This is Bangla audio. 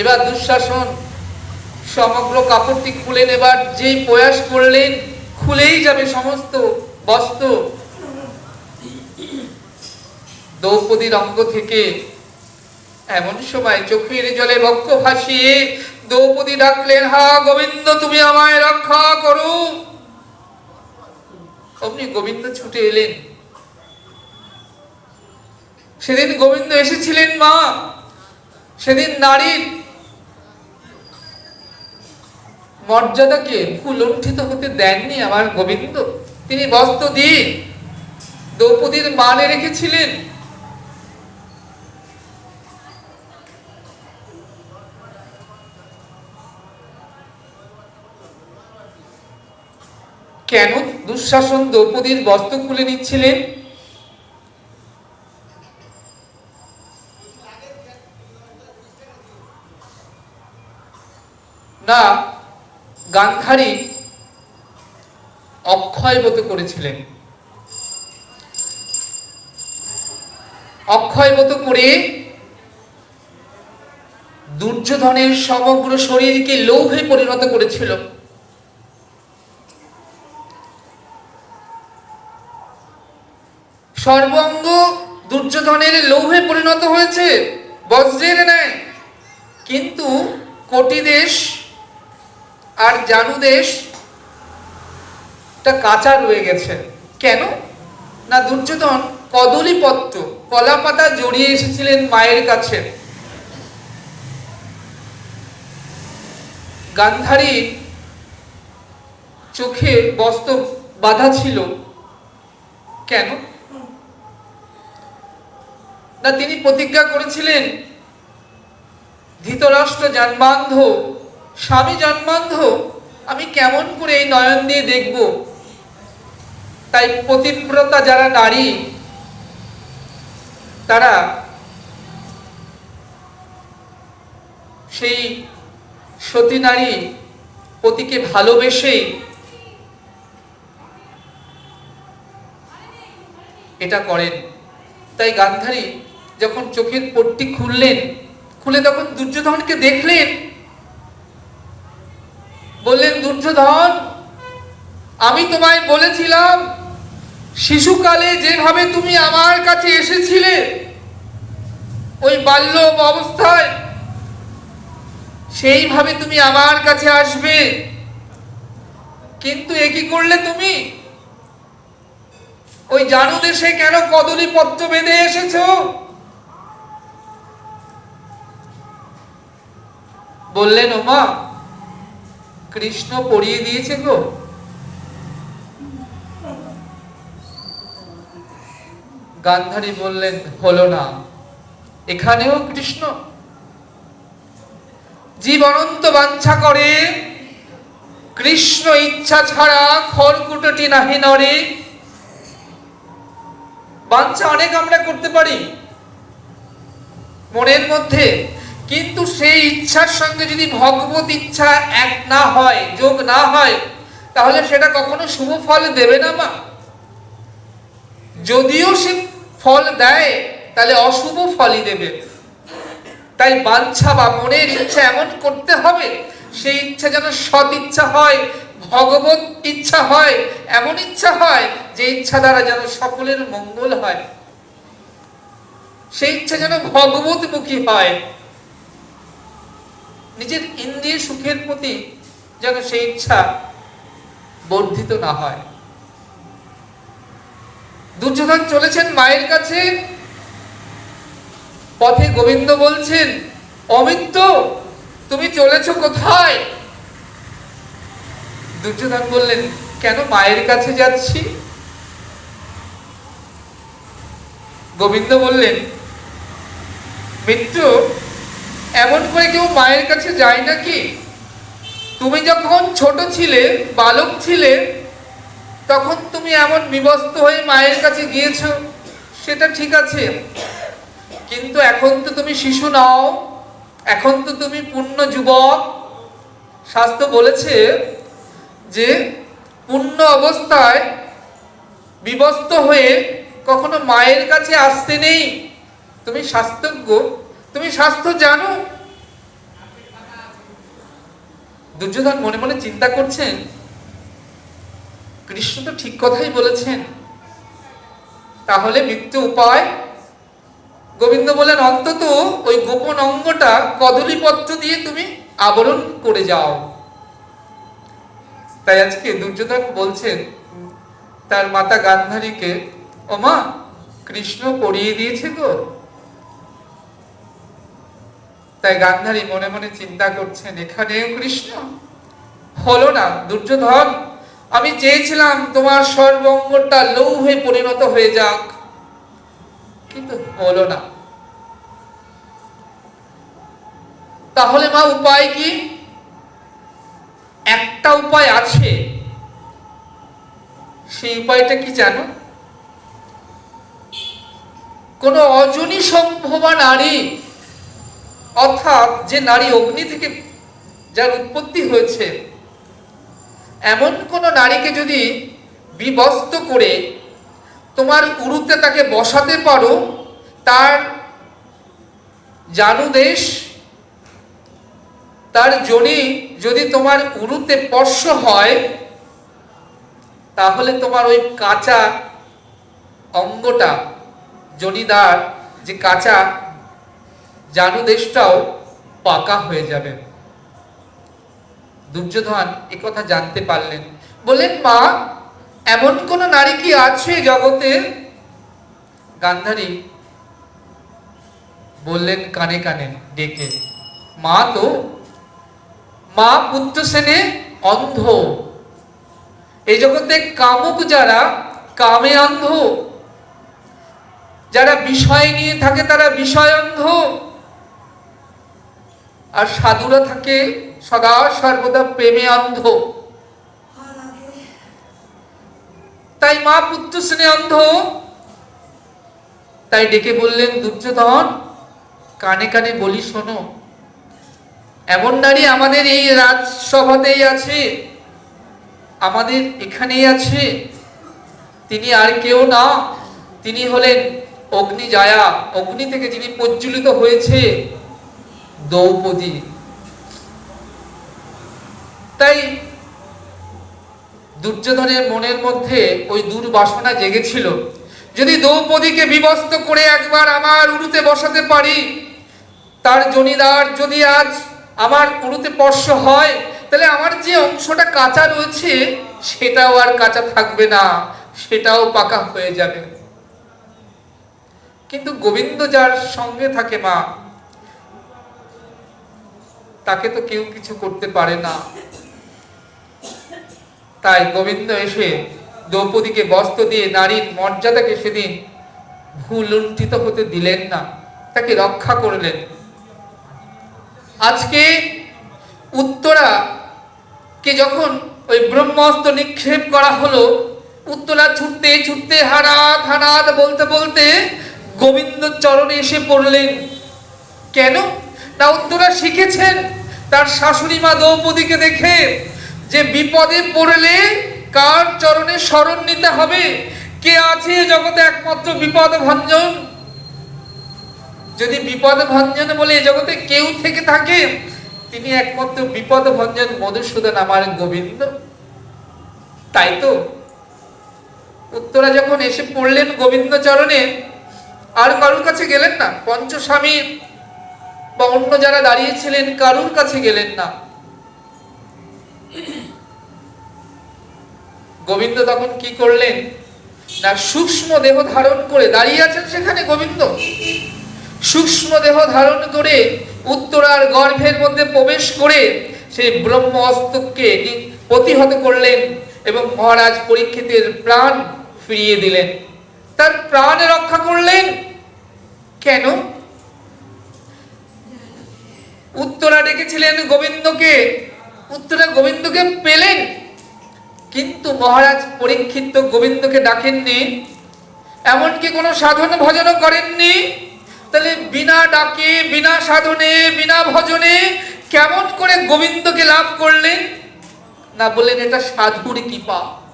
এবার দুঃশাসন, সমগ্র কাপড়টি খুলে নেবার যেই প্রয়াস করলেন, খুলেই যাবে সমস্ত বস্ত্র। দ্রৌপদীর অঙ্গ থেকে এমন সময় চোখের জলে বক্ষ ভাসিয়ে দ্রৌপদী ডাকলেন, হা গোবিন্দ, তুমি আমায় রক্ষা করো। অমনি গোবিন্দ ছুটে এলেন। সেদিন গোবিন্দ এসেছিলেন মা, সেদিন নারীর মর্যাদাকে কুলণ্ঠিত হতে দেননি আমার গোবিন্দ। তিনি বস্ত্র দিয়ে দ্রৌপদীর মানে রেখেছিলেন। কেন দুঃশাসন দ্রৌপদীর বস্ত্র খুলে নিচ্ছিলেন? না গান্ধারী অক্ষয়বত করেছিলেন। অক্ষয়বত করে দুর্যোধনের সমগ্র শরীরকে লৌহে পরিণত করেছিল। সর্বঙ্গ দুর্যোধনের লৌহে পরিণত হয়েছে, বজ্রের ন্যায়। কিন্তু কোটিদেশ আর জানুদেশ তা কাঁচা রয়ে গেছে। কেন? না, দুর্যোধন কদলীপত্র কলা পাতা জড়িয়ে এসেছিলেন মায়ের কাছে। গান্ধারী চোখে বস্ত্র বাধা ছিল। কেন? না, তিনি প্রতিজ্ঞা করেছিলেন, ধৃতরাষ্ট্র জন্মান্ধ স্বামী জন্মান্ধ, আমি কেমন করে এই নয়ন দিয়ে দেখব? তাই পতিব্রতা যারা নারী, তারা সেই সতী নারী পতিকে ভালোবেসেই এটা করেন। তাই গান্ধারী যখন চোখের পট্টি খুললেন, খুলে তখন দুর্যোধনকে দেখলেন বললেন, দুর্যোধন, আমি তোমায় বলেছিলাম, শিশুকালে যেভাবে তুমি আমার কাছে এসেছিলে, ওই বাল্য অবস্থায় সেইভাবে তুমি আমার কাছে আসবে। কিন্তু এ কি করলে তুমি? ওই জানু দেশে কেন কদলী পত্র বেঁধে এসেছ? বললেন, ওমা কৃষ্ণ পড়িয়ে দিয়েছে গো। গান্ধারী বললেন, হলো না। এখানেও কৃষ্ণ। জীব অনন্ত বাঞ্ছা করে। কৃষ্ণ ইচ্ছা ছাড়া খড়কুটোটি নাহি নরে বাঞ্ছা অনেক আমরা করতে পারি। মনের মধ্যে কিন্তু সেই ইচ্ছার সঙ্গে যদি ভগবত ইচ্ছা এক না হয়, যোগ না হয়, তাহলে সেটা কখনো শুভ ফল দেবে না মা। যদিও সে ফল দেয়, তাহলে অশুভ ফলই দেবে। তাই বাঞ্ছা বা মনের ইচ্ছা এমন করতে হবে, সেই ইচ্ছা যেন সৎ ইচ্ছা হয়, ভগবত ইচ্ছা হয়, এমন ইচ্ছা হয়, যে ইচ্ছা দ্বারা যেন সকলের মঙ্গল হয়। সেই ইচ্ছা যেন ভগবত মুখী হয়। নিজের ইন্দ্রিয় সুখের প্রতি যেন সেই ইচ্ছা বর্ধিত না হয়। দুর্যোধন চলেছেন মায়ের কাছে। পথে গোবিন্দ বলছেন অমিত্র তুমি চলেছ কোথায়? দুর্যোধন বললেন, কেন মায়ের কাছে যাচ্ছি? গোবিন্দ বললেন মিত্র এমন করে কেউ মায়ের কাছে যায় নাকি? তুমি যখন ছোট ছিলে, বালক ছিলে, তখন তুমি এমন বিবস্ত হয়ে মায়ের কাছে গিয়েছো? সেটা ঠিক আছে। কিন্তু এখন তো তুমি শিশু নাও। এখন তো তুমি পূর্ণ যুবক। শাস্ত্র বলেছে যে পূর্ণ অবস্থায় বিবস্ত হয়ে কখনো মায়ের কাছে আসতে নেই। তুমি স্বাস্থ্যজ্ঞ তুমি স্বাস্থ্য জানো দুর্যোধন মনে মনে চিন্তা করছেন, কৃষ্ণ তো ঠিক কথাই বলেছেন। তাহলে মৃত্যু উপায়? গোবিন্দ বলেন, অন্তত ওই গোপন অঙ্গটা কদলীপত্র দিয়ে তুমি আবরণ করে যাও। তাই আজকে দুর্যোধন বলছেন, তার মাতা গান্ধারীকে, ওমা, কৃষ্ণ পড়িয়ে দিয়েছে গো। তাই গান্ধারী মনে মনে চিন্তা করছেন এখানেও কৃষ্ণ? হলো না, দুর্যোধন। আমি চেয়েছিলাম তোমার সর্বঙ্গটা লৌহে পরিণত হয়ে যাক। কিন্তু হলো না। তাহলে মা, উপায় কি? একটা উপায় আছে। সেই উপায়টা কি জানো? কোন অজনী সম্ভবা নারী অর্থাৎ যে নারী অগ্নি থেকে যার উৎপত্তি হয়েছে, এমন কোন নারীকে যদি বিবস্ত করে তোমার উরুতে তাকে বসাতে পারো, তার জানুদেশ, তার জনি যদি তোমার উরুতে স্পর্শ হয়, তাহলে তোমার ওই কাঁচা অঙ্গটা, জনিদার যে কাঁচা জানুদেশটাও পাকা হয়ে যাবে। দুর্যোধন কথা জানতে পারলেন। বললেন, মা, এমন কোন নারী কি আছে জগতে? গান্ধারী বললেন কানে কানে, ডেকে, মা তো, মা পুত্র সেনে অন্ধ। এই জগতে কামুক যারা, কামে অন্ধ। যারা বিষয় নিয়ে থাকে তারা বিষয় অন্ধ আর সাধুরা থাকে সদা সর্বদা প্রেমে অন্ধ। তাই মা পুত্র স্নেহে অন্ধ। তাই ডেকে বললেন, দুর্যোধন, কানে কানে বলি শোনো, এমন নারী আমাদের এই রাজসভাতেই আছে, আমাদের এখানেই আছে। তিনি আর কেউ না, তিনি হলেন অগ্নি জায়া অগ্নি থেকে যিনি প্রজ্বলিত হয়েছে দ্রৌপদী। তাই দুর্যোধনের মনের মধ্যে ওই দুর্বাসনা জেগেছিল। যদি দ্রৌপদীকে বিবস্ত করে একবার আমার উরুতে বসাতে পারি, তার জনিদার যদি আজ আমার উরুতে স্পর্শ হয়, তাহলে আমার যে অংশটা কাঁচা রয়েছে, সেটাও আর কাঁচা থাকবে না, সেটাও পাকা হয়ে যাবে। কিন্তু গোবিন্দ যার সঙ্গে থাকে মা তাকে তো কেউ কিছু করতে পারে না। তাই গোবিন্দ এসে দ্রৌপদীকে বস্ত্র দিয়ে নারীর মর্যাদাকে সেদিন ভুলুণ্ঠিত হতে দিলেন না, তাকে রক্ষা করলেন। আজকে উত্তরা কে যখন ওই ব্রহ্মাস্ত্র নিক্ষেপ করা হলো, উত্তরা ছুটতে ছুটতে হারাত হারাত বলতে বলতে গোবিন্দ চরণে এসে পড়লেন। কেন? না উত্তরা শিখেছেন। তার শাশুড়ি মা দ্রৌপদীকে দেখে যে বিপদে পড়লে কার চরণে স্মরণ নিতে হবে? কে আছে জগতে একমাত্র বিপদ ভঞ্জন? যদি বিপদ ভঞ্জন বলে জগতে কেউ থেকে থাকে, তিনি একমাত্র বিপদ ভঞ্জন মধুসূদন আমার গোবিন্দ। তাই তো? উত্তরা যখন এসে পড়লেন গোবিন্দ চরণে, আর কারুর কাছে গেলেন না? পঞ্চস্বামী অন্য যারা দাঁড়িয়েছিলেন, কারুর কাছে গেলেন না। গোবিন্দ তখন কি করলেন? না সূক্ষ্ম দেহ ধারণ করে দাঁড়িয়ে আছেন সেখানে গোবিন্দ। সূক্ষ্ম দেহ ধারণ করে উত্তরার গর্ভের মধ্যে প্রবেশ করে সেই ব্রহ্ম অস্তকে প্রতিহত করলেন এবং মহারাজ পরীক্ষিতের প্রাণ ফিরিয়ে দিলেন। তার প্রাণ রক্ষা করলেন। কেন? উত্তরা ডেকেছিলেন গোবিন্দকে। উত্তরা গোবিন্দকে পেলেন। কিন্তু মহারাজ পরীক্ষিত গোবিন্দকে ডাকেননি। এমনকি কোনো সাধন ভজনও করেননি। তাহলে বিনা ডাকে, বিনা সাধনে, বিনা ভজনে কেমন করে গোবিন্দকে লাভ করলেন? না বললেন, এটা সাধুর কৃপা।